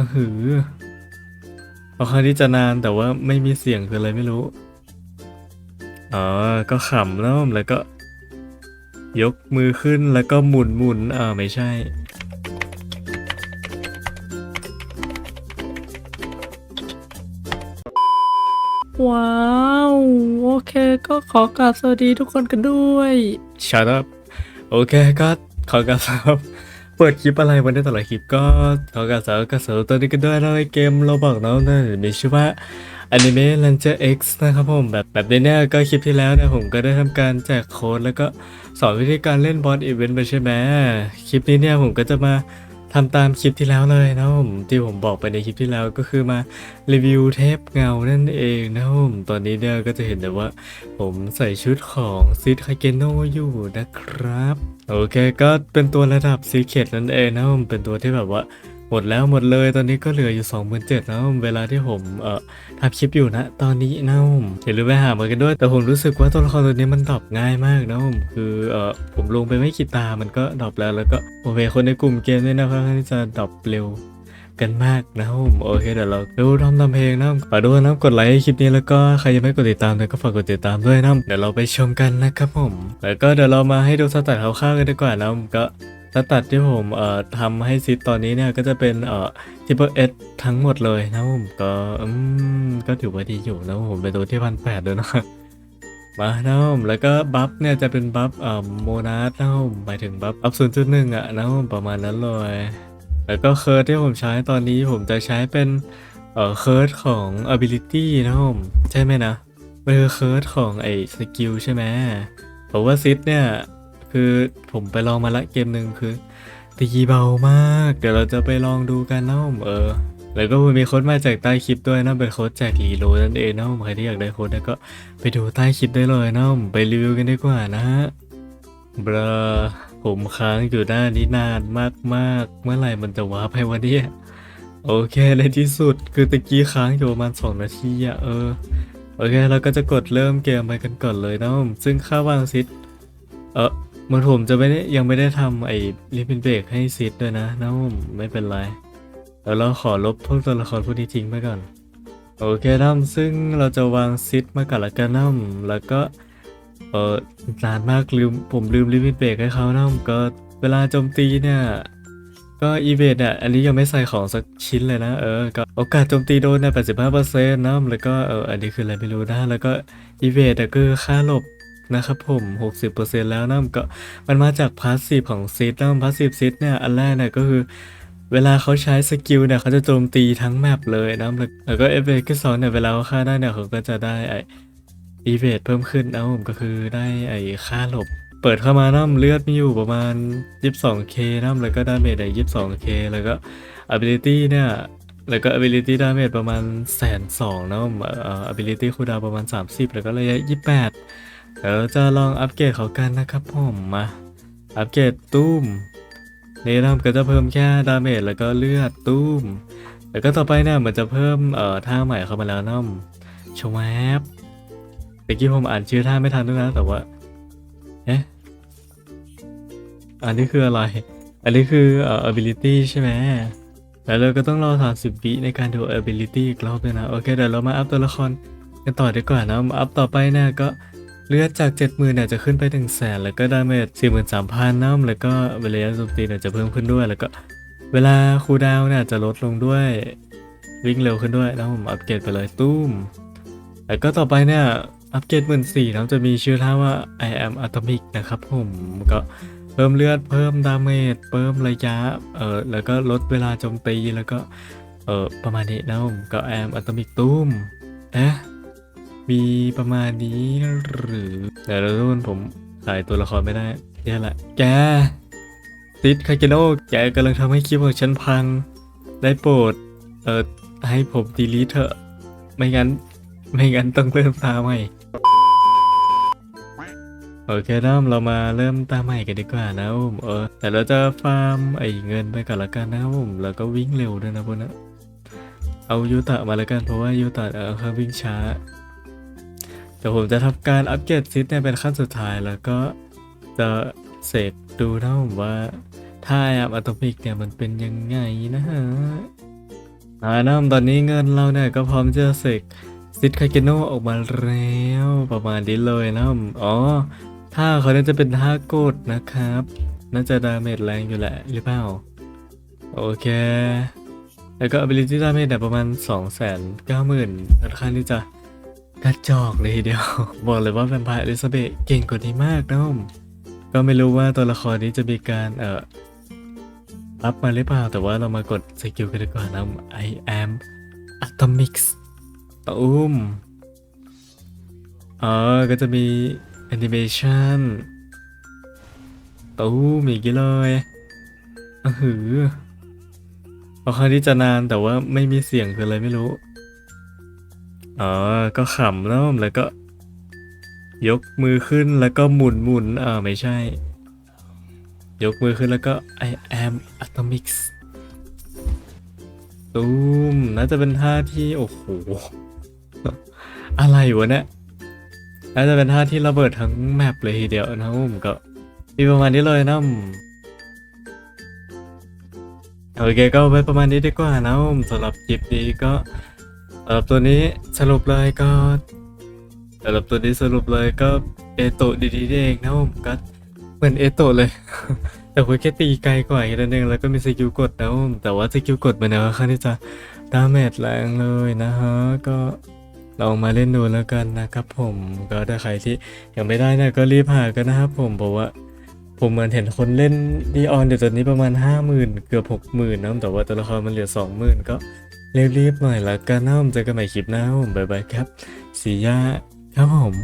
อือหือเอาครั้งที่จะนานแต่ว่าไม่มีเสียงคืออะไรไม่รู้อ๋อก็ขำแล้วแล้วก็ ยกมือขึ้นแล้วก็หมุนหมุนอ่าไม่ใช่ ว้าว โอเค ก็ขอกราบสวัสดีทุกคนกันด้วย Shut up โอเคก็ขอกราบสวัสดี เปิดคลิปอะไรวันนี้แต่ละคลิปก็ขอกราบสวัสดีกับสาตัวนี้กันด้วยนะในเกมเราบอกน้องนะมีชื่อว่า Anime Ranger X นะครับผมแบบแบบในเนี้ยก็คลิปที่แล้วเนี่ยผมก็ได้ทำการแจกโค้ดแล้วก็สอนวิธีการเล่นบอสอีเวนต์ไปใช่ไหมคลิปนี้เนี่ยผมก็จะมาทำตามคลิปที่แล้วเลยนะครับผมที่ผมบอกไปในคลิปที่แล้วก็คือมารีวิวเทปเงานั่นเองนะครับผมตอนนี้เนี่ยก็จะเห็นแต่ว่า ผมใส่ชุดของซิดคาเกโนอยู่นะครับ โอเคก็เป็นตัวระดับซีเคดนั่นเองนะครับผมเป็นตัวที่แบบว่าหมดแล้วหมดเลยตอนนี้ก็เหลืออยู่ 27,000นะเวลาที่ผมเอ่อทำคลิปอยู่นะ ตอนนี้นะผมอย่าลืมไปหามากันด้วย แต่ผมรู้สึกว่าตัวละครตัวนี้มันดรอปง่ายมากนะผมคือเอ่อผมลงไปไม่กี่ตามันก็ดรอปแล้วแล้วก็โอเคคนในกลุ่มเกมเนี่ยนะครับที่จะดรอปเร็ว กันมากนะครับผมโอเคเดี๋ยวเราดูทำทำเพลงนะฝากด้วยนะกดไลค์คลิปนี้แล้วก็ใครยังไม่กดติดตามเลยก็ฝากกดติดตามด้วยนะเดี๋ยวเราไปชมกันนะครับผม แล้วก็เดี๋ยวเรามาให้ดูสแตทคร่าวๆกันดีกว่านะผมก็สแตทที่ผมเอ่อทำให้ซิดตอนนี้เนี่ยก็จะเป็นเอ่อทิปเปอร์เอสทั้งหมดเลยนะผมก็อืมก็ถือว่าดีอยู่นะผมเป็นตัวที่พันแปดด้วยนะมานะผมแล้วก็บัฟเนี่ยจะเป็นบัฟเอ่อโมนาสนะผมหมายถึงบัฟอัพศูนย์จุดหนึ่งอะนะผมประมาณนั้นเลย แล้วก็เคิร์ดที่ผมใช้ตอนนี้ผมจะใช้เป็นเอ่อเคิร์ดของ ability นะผมใช่ไหมนะมันคือเคิร์ดของไอ้สกิลใช่ไหมเพราะว่าซิดเนี่ย คือผมไปลองมาละเกมหนึ่งคือตีเบามาก เดี๋ยวเราจะไปลองดูกันนะผมเออแล้วก็มีโค้ดมาจากใต้คลิปด้วยนะเป็นโค้ดแจกรีโหลนั่นเองนะผมใครที่อยากได้โค้ดก็ไปดูใต้คลิปได้เลยนะผมไปรีวิวกันดีกว่านะฮะบรอ ผมค้างอยู่ด้านนี้นานมากๆ เมื่อไหร่มันจะวาร์ปให้วันนี้โอเคในที่สุดคือตะกี้ค้างอยู่ประมาณ 2 นาทีอะเออ โอเค เราก็จะกดเริ่มเกมไปกันก่อนเลยนะผมซึ่งค่าวางซิดเออเหมือนผมจะไม่ได้ยังไม่ได้ทำไอ้ลิมินเบรกให้ซิดด้วยนะนะผมไม่เป็นไรแล้วเราขอลบพวกตัวละครพวกนี้ทิ้งไปก่อน โอเคนะซึ่งเราจะวางซิดมาก่อนละกันนะแล้วก็ เออนานมากลืมผมลืมลิมิตเบรกให้เขานะก็เวลาโจมตีเนี่ยก็อีเวนต์อะ อันนี้ยังไม่ใส่ของสักชิ้นเลยนะ เออ ก็โอกาสโจมตีโดนเนี่ย85%นต์นะแล้วก็เออ อันนี้คืออะไรไม่รู้นะ แล้วก็อีเวนต์อะคือค่าหลบนะครับผม60%แล้วนะก็มันมาจากพาสซีฟของซิดนะพาสซีฟซิดเนี่ย อันแรกเนี่ยก็คือเวลาเขาใช้สกิลเนี่ยเขาจะโจมตีทั้งแมปเลยนะแล้วก็เอฟเฟกต์สองเนี่ยเวลาเขาฆ่าได้เนี่ยเขาก็จะได้ไอีเวทเพิ่มขึ้นนะผมก็คือได้ไอ้ค่าหลบ เปิดเข้ามาน้ำเลือดมีอยู่ประมาณ 22k น้ำแล้วก็ดาเมจได้ 22k แล้วก็ ability เนี่ยแล้วก็ ability ดาเมจประมาณแสนสองนะผมเอ่อ ability คูดาวประมาณ 30 แล้วก็ระยะ 28 เดี๋ยวเราจะลองอัปเกรดเขากันนะครับผมมา อัปเกรดตุ้มนี่นะก็จะเพิ่มแค่ดาเมจแล้วก็เลือดตุ้ม แล้วก็ต่อไปเนี่ยมันจะเพิ่มเอ่อท่าใหม่เข้ามาแล้วน้ำชวบ มื่อกี้ผมอ่านชื่อท่าไม่ทันด้วยนะ แต่ว่าเอ๊ะอันนี้คืออะไร อันนี้คือเอ่อ ability ใช่ไหมแล้วเราก็ต้องรอ 30วิในการดู ability อีกรอบด้วยนะ โอเค เดี๋ยวเรามาอัพตัวละครกันต่อดีกว่านะมาอัพต่อไปเนี่ยก็เลือดจาก 70,000เนี่ยจะขึ้นไปถึงแสนแล้วก็ดาเมจ43,000น้ำแล้วก็เวลาโจมตีเนี่ยจะเพิ่มขึ้นด้วย แล้วก็เวลาคูดาวเนี่ยจะลดลงด้วยวิ่งเร็วขึ้นด้วยแล้วผมอัปเกรดไปเลยตุ้มแล้วก็ต่อไปเนี่ย อัปเกรดหมื่นสี่นะจะมีชื่อท่าว่า I am atomic นะครับผมก็เพิ่มเลือดเพิ่มดาเมจเพิ่มระยะเออแล้วก็ลดเวลาโจมตีแล้วก็เออประมาณนี้นะผมก็ I am atomic ตุ้มเอ๊ะมีประมาณนี้หรือเดี๋ยวเราทุนผมขายตัวละครไม่ได้แย่ละแกติดคาเกโนแกกำลังทำให้คลิปของฉันพัง ได้โปรดเออให้ผมดีลีทเถอะ ไม่งั้น ไม่งั้นต้องเริ่มตาใหม่ โอเคน้ำเรามาเริ่มตาใหม่กันดีกว่านะผมเออแต่เราจะฟาร์มไอ้เงินไปก่อนละกันนะผมแล้วก็วิ่งเร็วด้วยนะพวกนั้นเอายูตะมาล้วกันเพราะว่ายูตะเออเขาวิ่งช้าเดี๋ยวผมจะทำการอัปเกรดซิสเนี่ยเป็นขั้นสุดท้ายแล้วก็จะเสกดูนะผมว่าถ้าแอปอะตอมิกเนี่ยมันเป็นยังไงนะฮะอ่าน้ำตอนนี้เงินเราเนี่ยก็พร้อมจะเสกซิดคาเกโนออกมาแล้วประมาณนี้เลยนะอ๋อ ท่าเขาเนี่ยจะเป็นท่ากดนะครับ น่าจะดาเมจแรงอยู่แหละหรือเปล่า โอเค แล้วก็ ability damage เนี่ยประมาณ 2 9 0 0 0 0ค่อนข้างที่จะกระจอกเลยทีเดียว บอกเลยว่าแวมไพร์อลิซาเบธเก่งกว่านี้มากนะผมก็ไม่รู้ว่าตัวละครนี้จะมีการเอ่ออัพมาหรือเปล่า แต่ว่าเรามากดสกิลกันดีกว่านะ I am atomics ตุ้มอ๋อก็จะมี animation ตู้มอีกทีเลยอือหือพอคราวนี้จะนานแต่ว่าไม่มีเสียงคืออะไรไม่รู้ อ๋อ ก็ขำแล้วแล้วก็ ยกมือขึ้นแล้วก็หมุนหมุนอ่าไม่ใช่ ยกมือขึ้นแล้วก็ I am atomics ตูมน่าจะเป็นท่าที่ โอ้โห อะไรวะเนี่ย น่าจะเป็นท่าที่ระเบิดทั้งแมปเลยทีเดียวนะผมก็มีประมาณนี้เลยนะโอเคก็ไว้ประมาณนี้ดีกว่านะผมสำหรับคลิปนี้ก็สำหรับตัวนี้สรุปเลยก็สำหรับตัวนี้สรุปเลยก็เอโตะดีๆเองนะผมก็เหมือนเอโตะเลย แต่คุยแค่ตีไกลกว่าอีกนิดนึงแล้วก็มีสกิลกดนะผมแต่ว่าสกิลกดมันเนี่ยค่อนข้างที่จะดาเมจแรงเลยนะฮะก็ ลองมาเล่นดูแล้วกันนะครับผมก็ถ้าใครที่ยังไม่ได้นะก็รีบหากันนะครับผมเพราะว่าผมเหมือนเห็นคนเล่นดีออนเดี๋ยวตอนนี้ประมาณ 50,000 เกือบ 60,000นะแต่ว่าตัวละครมันเหลือ 20,000 ก็รีบๆหน่อยละกันนะผมเจอกันใหม่คลิปหน้าครับผมบ๊ายบายครับสียาครับผม